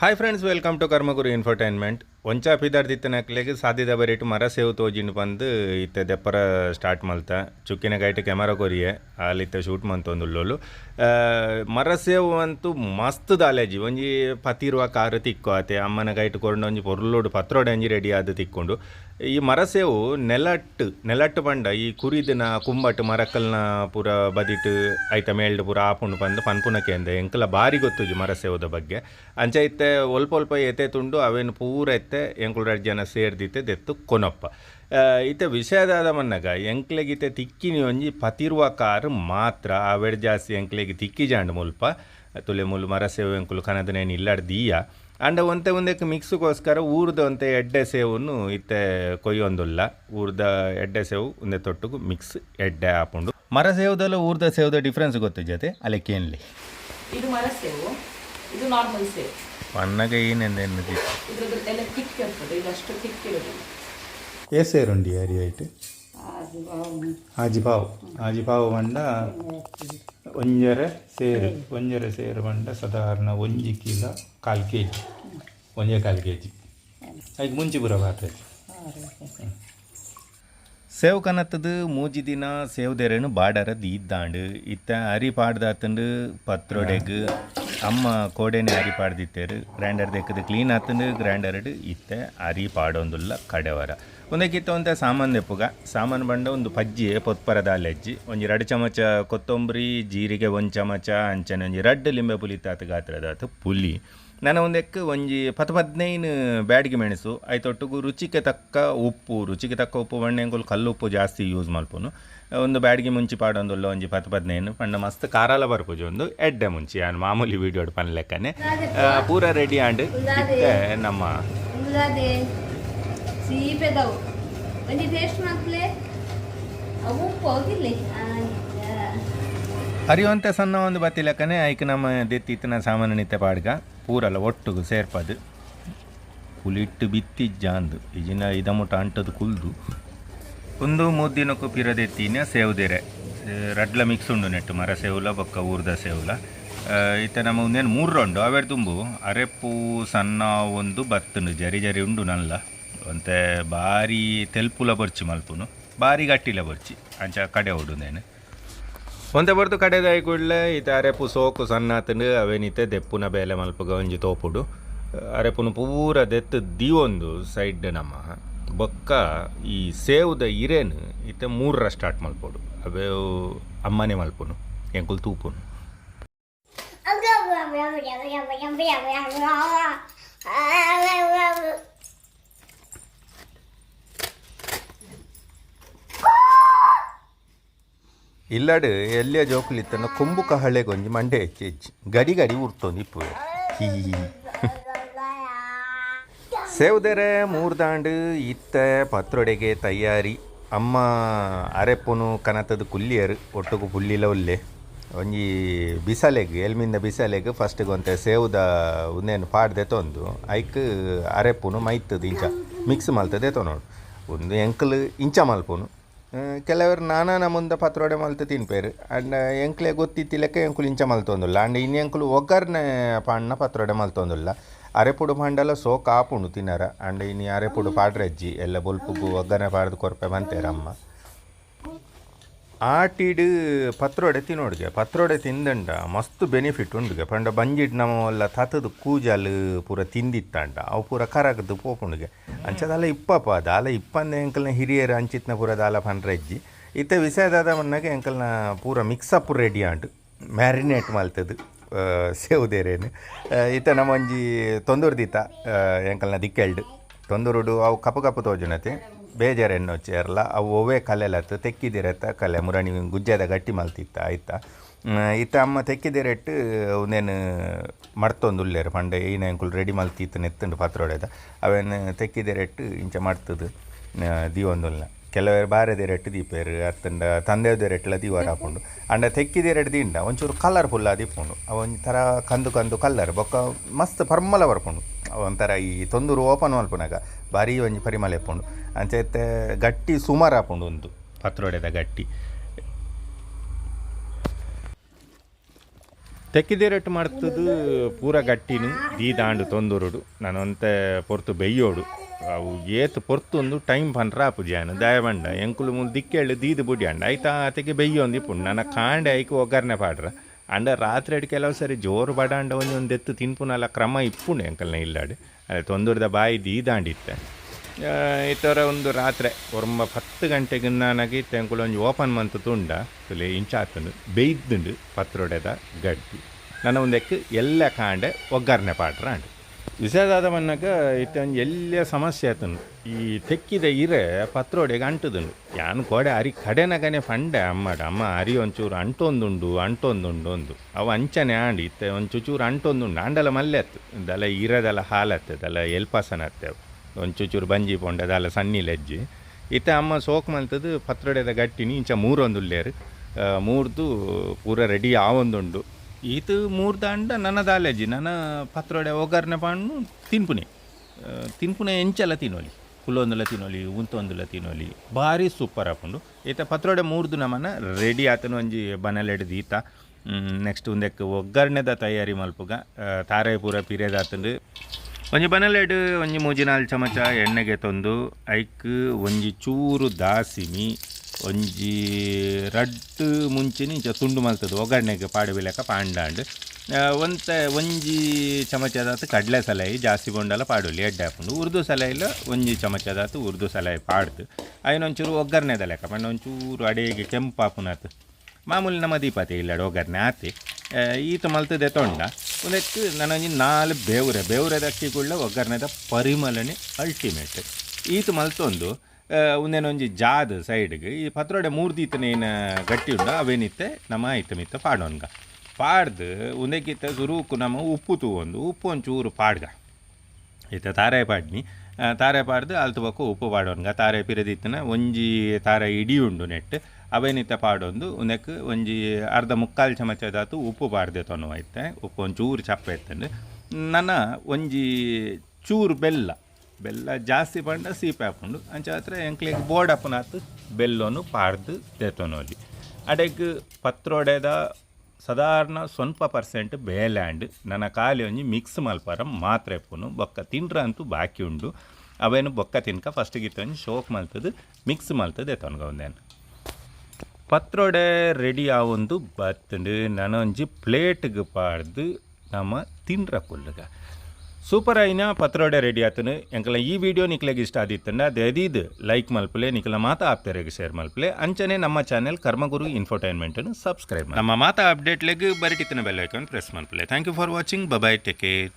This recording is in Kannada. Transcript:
Hi friends, welcome to Karma Guru Infotainment. ಒಂಚ ಪಿದಾರ್ದಿತ್ತನಕ್ಲೆಗ್ ಸಾಧ್ಯದ ಬರೇಟ್ ಮರ ಸೇವ್ ತೋಜಿಂಡು ಬಂದು ಇತ್ತೆ ದೆಪ್ಪರ ಸ್ಟಾರ್ಟ್ ಮಲ್ತ. ಚುಕ್ಕಿನ ಗೈಟ್ ಕ್ಯಾಮರಾ ಕೊರಿಯೆ ಅಲ್ಲಿತ್ತ ಶೂಟ್ ಮಂತೊಂದುಳ್ಳೋಲು ಮರ ಸೇವ್ ಅಂತೂ ಮಸ್ತ್ ದಾಲೇಜಿ. ಒಂಜಿ ಪತಿರುವ ಕಾರ್ ತಿಕ್ಕೋ ಆತೆ, ಅಮ್ಮನ ಗೈಟ್ ಕೊಂಡು ಒಂಜಿ ಪೊರ್ಲೋಡು ಪತ್ರೋಡೆ ಒಂಜಿ ರೆಡಿ ಆದ ತಿಕ್ಕೊಂಡು. ಈ ಮರ ಸೇವು ನೆಲಟ್ಟು ನೆಲಟ್ಟು ಪಂಡ, ಈ ಕುರಿದಿನ ಕುಂಬಟ್ಟು ಮರಕಲ್ನ ಪೂರ ಬದಿಟ್ಟು ಐತ ಮೇಲ್ಡ್ ಪೂರ ಆಪುಂಡು ಬಂದು ಪನ್ಪುನಕ್ಕೆ ಅಂದೆ. ಎಂಕಲ ಬಾರಿ ಮರ ಸೇವದ ಬಗ್ಗೆ. ಅಂಚೆ ಇತ್ತೆ ಒಲ್ಪ ಒಲ್ಪ ಎತೆ ತುಂಡು ಅವೇನು ಪೂರ ಎತ್ತೆ ಎಂಕುಲು ಎರಡು ಜನ ಸೇರ್ದಿತ್ತೆ ದೆತ್ತು ಕೊನಪ್ಪ. ಇತ್ತೆ ವಿಷಯದಾದ ಮನ್ನಗ ಎಂಕ್ಲೆಗಿತೆ ತಿಕ್ಕಿನಿ ಒಂಜಿ ಪತಿರುವ ಕಾರ್ ಮಾತ್ರ ಆವೆಡ್ ಜಾಸ್ತಿ ಎಂಕ್ಲೆಗೆ ತಿಕ್ಕಿ ಜಾಂಡ್ ಮುಲ್ಪ. ತುಲೆ ಮುಲ್ ಮರಸೇವು ಎಂಕುಲು ಕನದನೇನು ಇಲ್ಲಾಡ್ ದೀಯ ಅಂಡ ಒಂತೆ ಒಂದಕ್ಕೆ ಮಿಕ್ಸ್ಗೋಸ್ಕರ ಊರ್ದ ಒಂತೆ ಎಡ್ಡೆ ಸೇವನ್ನು ಇತ್ತೆ ಕೊಯ್ಯೊಂದುಲ್ಲ. ಊರ್ದ ಎಡ್ಡೆ ಸೇವು ಒಂದೇ ತೊಟ್ಟುಗು ಮಿಕ್ಸ್ ಎಡ್ಡೆ ಹಾಕೊಂಡು ಮರ ಸೇವುದಲ್ಲ ಊರ್ದ ಸೇವ್ದ ಡಿಫ್ರೆನ್ಸ್ ಗೊತ್ತು ಜೊತೆ ಕೇನ್ಲಿ ಇದು ಮರ ಸೇವು ಇದು ನಾರ್ಮಲ್ ಸೇವು. ಪನ್ನಗ ಏನೆಂದು ಇದ್ರದ್ದು ಎಲ್ಲ ತಿಕ್ ಇರ್ತದೆ ಇದು ಅಷ್ಟು ತಿಕ್ ಇರೋದಿಲ್ಲ ఏ సేరుండి అరి అయితే ಅದು ఆజిపావు ఆజిపావు వండ ಒಂಜರ ಸೇರು ಒಂಜರ ಸೇರು ಬಂಡ ಸಾಧಾರಣ ಒಂಜಿ ಕಿಲ ಕಾಲು ಕೆ ಜಿ ಒಂಜೆ ಕಾಲು ಕೆ ಜಿ ಅದಕ್ಕೆ ಮುಂಚೆ ಬರೋ ಪಾತ್ರೆ ಸೇವ್ ಕನತ್ತದು ಮೂಜಿ ದಿನ ಸೇವ್ದೆರೆನು ಬಾಡರ ದೀದ್ದಾಂಡು ಇತ್ತ ಅರಿ ಪಾಡ್ದಾತಂಡು ಪತ್ರೊಡೆಗ್ ಅಮ್ಮ ಕೋಡೆನೆ ಅರಿ ಪಾಡ್ದಿತ್ತೇರು. ಗ್ರ್ಯಾಂಡರ್ ದೆಕ್ಕದು ಕ್ಲೀನ್ ಆತಂದು ಗ್ರ್ಯಾಂಡರ್ ಇತ್ತೆ ಅರಿ ಪಾಡೊಂದುಲ್ಲ ಕಡೆವರ. ಒಂದಕ್ಕಿತ್ತ ಒಂದ ಸಾಮಾನ್ ಎಪ್ಪುಗ ಸಾಮಾನು ಬಂಡ ಒಂದು ಪಜ್ಜಿ, ಪೊತ್ಪರದ ದಾಲೆಜ್ಜಿ ಒಂಜಿ ಎರಡು ಚಮಚ ಕೊತ್ತಂಬರಿ, ಜೀರಿಗೆ ಒಂದು ಚಮಚ ಅಂಚನೆ ಒಂಜಿ ರಡ್ಡ್ ಲಿಂಬೆ ಪುಲಿ ತಾತ ಗಾತ್ರದ ಪುಲಿ. ನಾನು ಒಂದಕ್ಕೆ ಒಂಜಿ ಪತ್ ಪದ್ನೈನು ಬ್ಯಾಡಿಗೆ ಮೆಣಸು ಐತೊಟ್ಟಿಗೂ ರುಚಿಗೆ ತಕ್ಕ ಉಪ್ಪು ರುಚಿಗೆ ತಕ್ಕ ಉಪ್ಪು ಬಣ್ಣೆಂಗುಲು ಕಲ್ಲು ಉಪ್ಪು ಜಾಸ್ತಿ ಯೂಸ್ ಮಲ್ಪುನು ಒಂದು ಬ್ಯಾಡಿಗೆ ಮುಂಚಿ ಪಾಡೊಂದುಲ್ಲ ಒಂಜಿ ಪತ್ ಪದ್ನೈನು ಪಂಡ ಮಸ್ತ್ ಕಾರಾಲ ಬರ್ಪುಜಿ ಒಂದು ಎಡ್ಡೆ ಮುಂಚಿ ನಾನು ಮಾಮೂಲಿ ವೀಡಿಯೋ ಪನ್ ಲೆಕ್ಕನೆ. ಪೂರ ರೆಡಿ ಆಂಡ್ ನಮ್ಮ ಅರಿಯುವಂಥ ಸಣ್ಣ ಒಂದು ಬತ್ತಿ ಲೆಕ್ಕನೆ ಐಕ್ ನಮ್ಮ ದಿತ್ತಿತ್ತಿನ ಸಾಮಾನ್ಯ ನಿತ್ಯ ಪಾಡ್ಗ. ಪೂರಲ್ಲ ಒಟ್ಟಿಗೆ ಸೇರ್ಪದು. ಕುಲಿಟ್ಟು ಬಿತ್ತಿ ಜಾಂದು. ಇಜಿನ ಇದಮುಟ ಅಂಟದು ಕುಲ್ದು. ಒಂದು ಮುದ್ದಿನಕ್ಕೂ ಪಿರದೆತ್ತಿನ ಸೇವದೆರೆ. ರಡ್ಲ ಮಿಕ್ಸ್ ಉಂಡು ನೆಟ್ಟು, ಮರ ಸೇವುಲ, ಬೊಕ್ಕ ಊರ್ದ ಸೇವುಲ. ಇತ್ತ ನಮ್ಮ ಒಂದೇನು ಮೂರು ರೌಂಡು ಅವೆರ್ ತುಂಬು ಅರೆಪ್ಪು ಸಣ್ಣ ಒಂದು ಬತ್ತುಂಡು, ಜರಿ ಜರಿ ಉಂಡು ನಲ್ಲ. ಒಂತೆ ಬಾರಿ ತೆಲ್ಪುಲ ಬರ್ಚಿ ಮಲ್ಪುನು. ಬಾರಿ ಗಟ್ಟಿಲ ಬರ್ಚಿ. ಅಂಚ ಕಡೆ ಹೊಡುಂದೇನು ಒಂತೆ ಬರ್ದು ಕಡೆದಾಯಿ ಕೂಡಲೇ ಈತ ಅರೆಪು ಸೋಕು ಸಣ್ಣ ಅವೇನಿತ್ತೆ ದೆಪ್ಪುನ ಬೇಲೆ ಮಲ್ಪ ಒಂಜಿ ತೋಪುಡು ಅರೆಪುನು ಪೂರ ದೆತ್ತು ದಿವೊಂದು ಸೈಡ್ ನಮ್ಮ ಬೊಕ್ಕ ಈ ಸೇವ್ದ ಇರೇನು ಇತ್ತೆ ಮೂರರ ಸ್ಟಾರ್ಟ್ ಮಲ್ಪೋಡು ಅವೇ ಅಮ್ಮನೆ ಮಲ್ಪುನು ಎಂಕುಲ್ ತೂಪುನು ಇಲ್ಲಡು, ಎಲ್ಲಿಯ ಜೋಕುಲಿತ್ತನ ಕೊಂಬು ಕಹಳೆ ಗೊಂಜಿ ಮಂಡೆ ಹೆಚ್ಚಿ ಹೆಚ್ಚಿ. ಗಡಿ ಗಡಿ ಉರ್ತೊಂದು ಇಪ್ಪು. ಹೀ ಸೇವ್ದೆರೆ ಮೂರ್ದಾಂಡು ಇತ್ತ ಪತ್ರೊಡೆಗೆ ತಯಾರಿ. ಅಮ್ಮ ಅರೆಪ್ಪನು ಕನತದ ಕುಲ್ಲಿಯರು, ಒಟ್ಟುಗು ಪುಲ್ಲಿಲ ಒಲ್ಲೆ. ಒಂಜಿ ಬಿಸಲೆಗ್, ಎಲ್ಮಿಂದ ಬಿಸಲೆಗ್ ಫಸ್ಟ್ಗೆ ಒಂತೆ ಸೇವ್ದ ಉಂದೇನು ಪಾಡ್ದೆ ತೊಂದು, ಐಕ್ ಅರೆಪ್ಪನು ಮೈತದ ಇಂಚ, ಮಿಕ್ಸ್ ಮಲ್ತದೆ ತೊನೋಡು. ಒಂದು ಎಂಕಲ್ ಇಂಚ ಮಲ್ಪುನು. ಕೆಲವರು ನಾನಾನ ಮುಂದೆ ಪತ್ರೊಡೆ ಮಲ್ತು ತಿನ್ಪೇರು. ಅಂಡ್ ಎಂಕ್ಲೆ ಗೊತ್ತಿತ್ತಿಲಕ್ಕ ಎಂಕುಲು ಇಂಚ ಮಲ್ತೊಂದುಲ್ಲ. ಅಂಡ್ ಇನ್ನು ಎಂಕುಲು ಒಗ್ಗರ್ನೆ ಪಾಣ್ಣ ಪತ್ರೊಡೆ ಮಲ್ತೊಂದುಲ್ಲ. ಅರೆಪುಡು ಮಂಡಲ ಸೋ ಕಾಪುಂಡು ತಿನ್ನರ. ಅಂಡ್ ಇನ್ನು ಅರೆಪುಡು ಪಾಡ್ರಜ್ಜಿ, ಎಲ್ಲ ಬೊಲ್ಪುಗು ಒಗ್ಗರ್ನೆ ಪಾಡ್ದು ಕೊರ್ಪೆ ಬಂತೇರಮ್ಮ ಆಟಿಡ್ ಪತ್ರೊಡೆ ತಿನ್ನೋಡ್ಗೆ, ಪತ್ರೊಡೆ ತಿಂದಂಡ ಮಸ್ತ್ ಬೆನಿಫಿಟ್ ಉಂಡುಗೆ. ಪಂಡ ಬಂಜಿಡ್ ನಮ್ಮಲ್ಲ ತತದು ಕೂಜಲ್ ಪೂರ ತಿಂದಿತ್ತಂಡ. ಅವು ಪೂರ ಕರಗದು ಪೋಪುಂಡುಗೆ. ಅಂಚದಲ್ಲ ಇಪ್ಪಪ್ಪ, ದಾಲ ಇಪ್ಪಂದ ಎಂಕಲ್ನ ಹಿರಿಯರು ಅಂಚಿತ್ನ ಪೂರ ದಾಲ ಪಂಡ್ರಜ್ಜಿ. ಇತ್ತ ವಿಷಯದಾದ ಮಣ್ಣಗೆ ಎಂಕಲ್ನ ಪೂರ ಮಿಕ್ಸಪ್ ರೆಡಿ ಆಂಡು ಮ್ಯಾರಿನೇಟ್ ಮಲ್ತದು ಸೇವುದೇರೇನು. ಇತ್ತ ನಮ್ಮಂಜಿ ತೊಂದೂರ್ದಿತ್ತ ಎಂಕಲ್ನ ದಿಕ್ಕೆಲ್ಡು. ತೊಂದೂರುಡು ಅವು ಕಪ್ಪು ಕಪ್ಪು ತೋಜುನತೆ. ಬೇಜಾರು ಚೇರಲ, ಅವು ಒವೇ ಕಲೆಲತ್ತು ತೆಕ್ಕಿದಿರತ್ತ ಕಲೆ. ಮುರಣಿ ಗುಜ್ಜದ ಗಟ್ಟಿ ಮಲ್ತಿತ್ತ, ಆಯ್ತಾ? ಇತ್ತ ಅಮ್ಮ ತೆಕ್ಕಿದಿರೆಟ್ಟು ಒಂದೇನು ಮಡ್ತೊಂದುಲ್ಲೇರು ಪಂಡೆ ಪಂಡ ಎಂಕುಲು ರೆಡಿ ಮಲ್ತಿತ್ತು ನೆತ್ತುಂಡು ಪತ್ರೊಡೆದ ಅವೇನು ತೆಕ್ಕಿದಿರಟ್ಟು ಇಂಚ ಮಡ್ತದು ದೀವೊಂದುಲ್ಲ ಕೆಲವರು ಬಾರದಿರಟ್ಟು ದೀಪೇರು ಅತ್ತಂಡ ತಂದೆದೆರೆಟ್ಲ ದೀವಾರ ಹಾಕೊಂಡು ಅಂಡ ತೆಕ್ಕಿದಿರಟ್ಟು ದಿಂಡ, ಒಂಚೂರು ಕಲರ್ಫುಲ್ಲ ದೀಪುಂಡು ಅವು ಥರ ಕಂದು ಕಂದು ಕಲ್ಲರ್ ಬೊಕ್ಕ ಮಸ್ತ್ ಪರ್ಮಲ ಬರ್ಪುಂಡು. ಅವು ಒಂಥರ ಈ ತೊಂದೂರು ಓಪನ್ ಮಲ್ಪುನಾಗ ಭಾರಿ ಒಂಜಿ ಪರಿಮಳ ಎಪ್ಪುಂಡು ಅಂಚೆತ್ತೆ ಗಟ್ಟಿ ಸುಮಾರು ಹಾಪುಂಡು ಒಂದು, ಪತ್ರೊಡೆದ ಗಟ್ಟಿ. ತೆಕ್ಕಿದೇರಟ್ಟು ಮಾಡ್ತದು ಪೂರ ಗಟ್ಟಿನು ದೀದಾಂಡು ತೊಂದೂರುಡು. ನಾನೊಂತೆ ಪೊರ್ತು ಬೆಯ್ಯೋಡು. ಅವು ಏತ್ ಪೊರ್ತೊಂದು ಟೈಮ್ ಪಂಡ್ರ ಆಪುಜಾನು ದಯಬಂಡ ಎಂಕುಲು ಮುಂದೆ ದಿಕ್ಕೇಳು ದೀದು ಬುಡಿಯಂಡ. ಐತಾ ಆತಗೆ ಬೆಯ್ಯೊಂದು ಇಪ್ಪುಂಡು ನನ್ನ ಕಾಂಡೆ ಐಕು ಒಗ್ಗರಣೆ ಪಾಡ್ರ. ರಾತ್ರಿ ಅಡ್ ಕೆಲವು ಸರಿ ಜೋರು ಬಡಾಂಡ ಒಂಜಿ ಒಂದು ಎತ್ತು ತಿನ್ಪುನಲ್ಲ ಕ್ರಮ ಇಪ್ಪುಂಡು ಎಂಕಲ್ನ ಇಲ್ಲಾಡು. ಅದೇ ತೊಂದರದ ಬಾಯಿ ದೀದಾಂಡಿತ್ತೆ. ಇತರ ಒಂದು ರಾತ್ರಿ ಒಂಬ ಹತ್ತು ಗಂಟೆಗೆ ನನಗೆ ತೆಂಕುಲ ಒಂದು ಓಪನ್ ಮಂತ್ ತುಂಡ, ತುಲೆ ಇಂಚಾತನು ಬೇಯ್ದುಂಡು ಪತ್ರೊಡೆದ ಗಡ್ಡಿ. ನನ್ನ ಒಂದಕ್ಕೆ ಎಲ್ಲ ಕಾಂಡೆ ಒಗ್ಗರಣೆ ಪಾಡ್ರ ಅಂಡು ವಿಷಯದಾದ ಮನ್ನಗ ಇತ್ತೊಂದು ಎಲ್ಲ ಸಮಸ್ಯೆ ಆತನು ಈ ತೆಕ್ಕಿದ ಇರೆ ಪತ್ರೊಡೆಗೆ ಅಂಟುದುಂಡು. ಯಾನು ಕೋಡೆ ಅರಿ ಕಡೆನಗನೆ ಫಂಡೆ ಅಮ್ಮಡ, ಅಮ್ಮ ಅರಿ ಒಂಚೂರು ಅಂಟೊಂದುಂಡು ಅಂಟೊಂದುಂಡು ಒಂದು ಅವು ಅಂಚನೆ ಆಂಡಿ, ಇತ್ತೆ ಒಂಚೂಚೂರು ಚೂರು ಅಂಟೊಂದುಂಡು. ಆಂಡಲ ಮಲ್ಲೆ ಅತ್ತು. ದಲ ಹಾಲತ್ತೆ ದಲ ಎಲ್ಪಾಸನ ಅತ್ತೆ ಒಂಚೂಚೂರು ಬಂಜಿ ಪೊಂಡ, ದಲ ಸಣ್ಣಿ ಲಜ್ಜಿ. ಇತ್ತೆ ಅಮ್ಮ ಸೋಕ್ ಮಲ್ತದು ಪತ್ರೊಡೆದ ಗಟ್ಟಿನಿ, ಇಂಚ ಮೂರೊಂದು ಉಲ್ಲೇರು ಮೂರ್ದು ಪೂರ ರೆಡಿ ಆವೊಂದುಂಡು. ಈತು ಮೂರು ದಾಂಡ ನನ್ನ ದಾಲೆಜಿ ನನ್ನ ಪತ್ರೊಡೆ ಒಗ್ಗರಣೆ ಪಾಂಡು ತಿನ್ಪುನೆ ತಿನ್ಪುನೆ ಎಂಚೆಲ್ಲ ತಿನ್ನೋಲಿ ಕುಲ್ಲೊಂದುಲ ತಿನ್ನೋಲಿ ಉಂತೊಂದುಲ ತಿನ್ನೋಲಿ ಭಾರಿ ಸೂಪರ್ ಹಾಕೊಂಡು ಈತ ಪತ್ರೊಡೆ ಮೂರ್ದು ನಮ್ಮನ್ನ ರೆಡಿ ಆತನು ಒಂಜಿ ಬನಲೆಡ್ದು ಈತ ನೆಕ್ಸ್ಟ್ ಒಂದಕ್ಕೆ ಒಗ್ಗರಣೆದ ತಯಾರಿ ಮಲ್ಪುಗ ತಾರೆ ಪೂರ ಪಿರೇದಾತಂದು ಒಂಜಿ ಬನಲೆಡ್ ಒಂಜಿ ಮೂಜಿ ನಾಲ್ ಚಮಚ ಎಣ್ಣೆಗೆ ತಂದು ಐಕ್ ಒಂಜಿ ಚೂರು ದಾಸಿಮಿ ಒಂಜಿ ರಡ್ಡು ಮುಂಚಿನ ಇಂಚ ತುಂಡು ಮಲ್ತದ, ಒಗ್ಗರಣೆಗೆ ಪಾಡುವೆ ಲೆಕ್ಕ ಪಾಂಡಾಂಡ್ ಒಂತ ಒಂಜಿ ಚಮಚದಾತು ಕಡಲೆ ಸಲಹೆ, ಜಾಸ್ತಿ ಬೊಂಡಲ ಪಾಡುಲಿ, ಎಡ್ಡೆ ಹಾಕೊಂಡು. ಉರ್ದು ಸಲಹೆಲ್ಲ ಒಂಜಿ ಚಮಚದಾತು ಉರ್ದು ಸಲಹೆ ಪಾಡ್ದು ಐನೊಂಚೂರು ಒಗ್ಗರಣೆದ ಲೆಕ್ಕ ಪಂಡ ಒಂಚೂರು ಅಡಿಗೆ ಕೆಂಪು ಮಾಮೂಲಿ ನಮ್ಮ ದೀಪತೆ ಇಲ್ಲ ಒಗ್ಗರಣೆ ಆತಿ. ಈತ ಮಲ್ತದೆ ತೊಂಡ. ಒಂದಕ್ಕೆ ನನಗೆ ನಾಲ್ ಬೇವ್ರೆ, ಬೇವ್ರೆದಕ್ಕಿಗುಳ್ಳ ಒಗ್ಗರಣೆದ ಪರಿಮಳನೆ ಅಲ್ಟಿಮೇಟ್ ಈತ ಮಲ್ತೊಂದು ಒಂದೇನೊಂಜಿ ಜಾದ್ ಸೈಡ್ಗೆ. ಈ ಪತ್ರೊಡೆ ಮೂರು ದೀತನೇನ ಗಟ್ಟಿ ಉಂಡ, ಅವೇನಿತ್ತೆ? ನಮ್ಮ ಐತ ಮಿತ್ತ ಪಾಡೋನ್ಗ ಪಾಡ್ದು ಉಂದೆಕಿತ್ತ ಸುರುಕು ನಮ್ಮ ಉಪ್ಪು ತೂವೊಂದು, ಉಪ್ಪು ಒಂಚೂರು ಪಾಡ್ಗ. ಈತ ತಾರೆ ಪಾಡ್ನಿ. ತಾರೆ ಪಾಡ್ದು ಅಲ್ತು ಬಕ್ಕು ಉಪ್ಪು ಪಾಡೋನ್ಗ ತಾರೆ ಪಿರದಿತ್ತನ ಒಂಜಿ ತಾರೆ ಇಡಿ ಉಂಡು ನೆಟ್ ಅವೇನಿತ್ತ ಪಾಡೊಂದು ಉಂದಕ್ಕೆ ಒಂಜಿ ಅರ್ಧ ಮುಕ್ಕಾಲು ಚಮಚದಾತು ಉಪ್ಪು ಪಾಡ್ದೆ ತೊನ್ನು ಐತೆ ಉಪ್ಪು ಒಂಚೂರು ಚಪ್ಪ ನನ್ನ ಒಂಜಿ ಚೂರು ಬೆಲ್ಲ. ಬೆಲ್ಲ ಜಾಸ್ತಿ ಪಂಡ ಸೀಪೆ ಹಾಕೊಂಡು ಅಂಚ ಎಂಕ್ಲೆಗ್ ಬೋರ್ಡ್ ಅಪ್ಪನಾತು ಬೆಲ್ಲೋನು ಪಾರ್ದು ತೆತ್ತೊನೋಲಿ ಅಡೆಗ್ ಪತ್ರೊಡೆದ ಸಾಧಾರಣ ಸ್ವಲ್ಪ ಪರ್ಸೆಂಟ್ ಬೇಲ್ಯಾಂಡ್ ನನ್ನ ಕಾಲಿ ಒಂಜಿ ಮಿಕ್ಸ್ ಮಲ್ಪರ ಮಾತ್ರ ಎಪ್ಪುನು ಬೊಕ್ಕ ತಿಂಡ್ರ ಅಂತೂ ಬಾಕಿ ಉಂಡು. ಅವೇನು ಬೊಕ್ಕ ತಿನ್ಕ ಫಸ್ಟ್ ಒಂಜಿ ಶೋಕ್ ಮಲ್ತದು, ಮಿಕ್ಸ್ ಮಲ್ತದೆ ಎತ್ತೊನ್ಗ ಒಂದೇನು ಪತ್ರೊಡೆ ರೆಡಿ ಆವೊಂದು ಬತ್ತಂಡು ಪ್ಲೇಟ್ ಪ್ಲೇಟ್ಗೆ ಪಾಡ್ದು ನಮ್ಮ ತಿಂಡ್ರ ಕುಲ್ಲಗ. ಸೂಪರ್ ಐನ, ಪತ್ರೊಡೆ ರೆಡಿ ಆತನು. ಎಂಕಲ, ಈ ವಿಡಿಯೋ ನಿಖಲೆಗೆ ಇಷ್ಟ ಆದಿತ್ತಂಡ ಅದು ಲೈಕ್ ಮಲ್ಪಲೆ ನಿಖಲ ಮಾತಾ ಆಪ್ತರೆಗೆ ಶೇರ್ ಮಲ್ಪಲೆ. ಅಂಚನೆ ನಮ್ಮ ಚಾನೆಲ್ ಕರ್ಮಗುರು ಇನ್ಫೋಟೈನ್ಮೆಂಟನ್ನು ಸಬ್ಸ್ಕ್ರೈಬ್ ನಮ್ಮ ಮಾತಾ ಅಪ್ಡೇಟ್ಲೆಗೆ ಬರಿಟಿತ್ತನ bell icon press ಮಲ್ಪಲೆ. Thank you for watching. Bye bye take care.